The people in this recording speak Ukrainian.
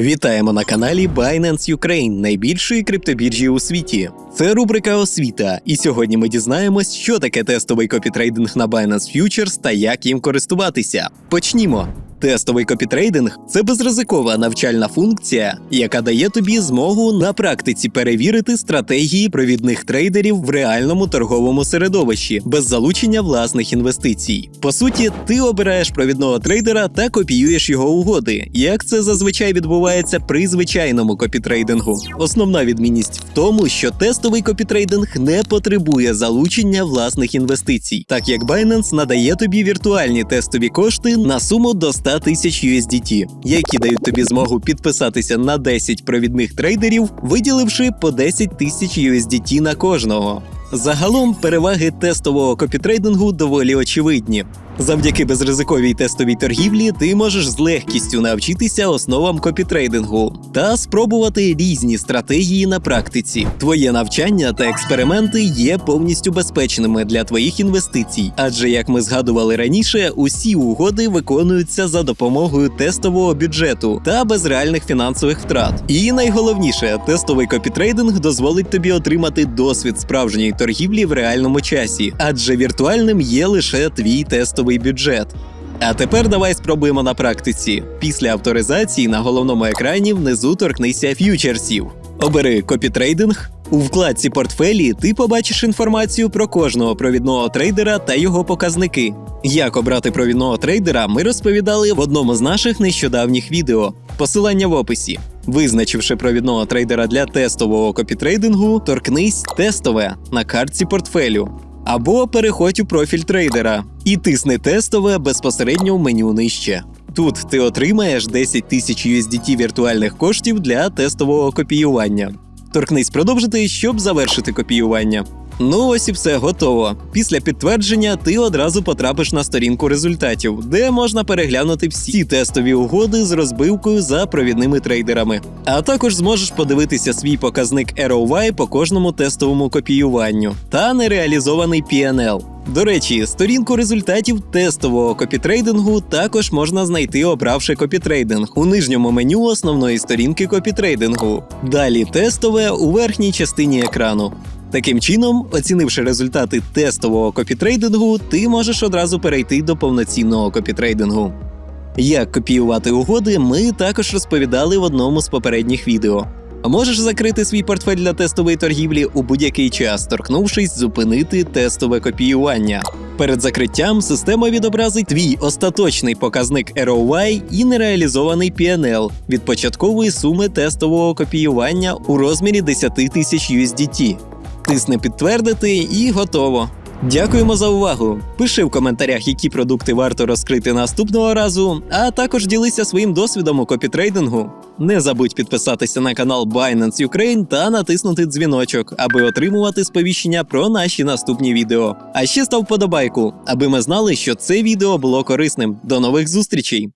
Вітаємо на каналі Binance Ukraine, найбільшої криптобіржі у світі. Це рубрика Освіта, і сьогодні ми дізнаємось, що таке тестовий копітрейдинг на Binance Futures та як їм користуватися. Почнімо. Тестовий копітрейдинг це безризикова навчальна функція, яка дає тобі змогу на практиці перевірити стратегії провідних трейдерів в реальному торговому середовищі без залучення власних інвестицій. По суті, ти обираєш провідного трейдера та копіюєш його угоди, як це зазвичай відбувається при звичайному копітрейдингу. Основна відмінність в тому, що тестовий копітрейдинг не потребує залучення власних інвестицій, так як Binance надає тобі віртуальні тестові кошти на суму до 100 тисяч USDT, які дають тобі змогу підписатися на 10 провідних трейдерів, виділивши по 10 тисяч USDT на кожного. Загалом переваги тестового копітрейдингу доволі очевидні. Завдяки безризиковій тестовій торгівлі ти можеш з легкістю навчитися основам копітрейдингу та спробувати різні стратегії на практиці. Твоє навчання та експерименти є повністю безпечними для твоїх інвестицій, адже як ми згадували раніше, усі угоди виконуються за допомогою тестового бюджету та без реальних фінансових втрат. І найголовніше, тестовий копітрейдинг дозволить тобі отримати досвід справжньої торгівлі в реальному часі, адже віртуальним є лише твій тестовий бюджет. А тепер давай спробуємо на практиці. Після авторизації на головному екрані внизу торкнися ф'ючерсів. Обери копітрейдинг. У вкладці портфелі ти побачиш інформацію про кожного провідного трейдера та його показники. Як обрати провідного трейдера, ми розповідали в одному з наших нещодавніх відео. Посилання в описі. Визначивши провідного трейдера для тестового копітрейдингу, торкнись тестове на картці портфелю. Або переходь у профіль трейдера і тисни тестове безпосередньо в меню нижче. Тут ти отримаєш 10 тисяч USDT віртуальних коштів для тестового копіювання. Торкнись продовжити, щоб завершити копіювання. Ну ось і все готово. Після підтвердження ти одразу потрапиш на сторінку результатів, де можна переглянути всі тестові угоди з розбивкою за провідними трейдерами. А також зможеш подивитися свій показник ROI по кожному тестовому копіюванню та нереалізований PNL. До речі, сторінку результатів тестового копітрейдингу також можна знайти, обравши копітрейдинг у нижньому меню основної сторінки копітрейдингу. Далі тестове у верхній частині екрану. Таким чином, оцінивши результати тестового копітрейдингу, ти можеш одразу перейти до повноцінного копітрейдингу. Як копіювати угоди, ми також розповідали в одному з попередніх відео. Можеш закрити свій портфель для тестової торгівлі у будь-який час, торкнувшись зупинити тестове копіювання. Перед закриттям система відобразить твій остаточний показник ROI і нереалізований PNL від початкової суми тестового копіювання у розмірі 10 тисяч USDT. Тисни підтвердити і готово. Дякуємо за увагу. Пиши в коментарях, які продукти варто розкрити наступного разу, а також ділися своїм досвідом у копітрейдингу. Не забудь підписатися на канал Binance Ukraine та натиснути дзвіночок, аби отримувати сповіщення про наші наступні відео. А ще став подобайку, аби ми знали, що це відео було корисним. До нових зустрічей!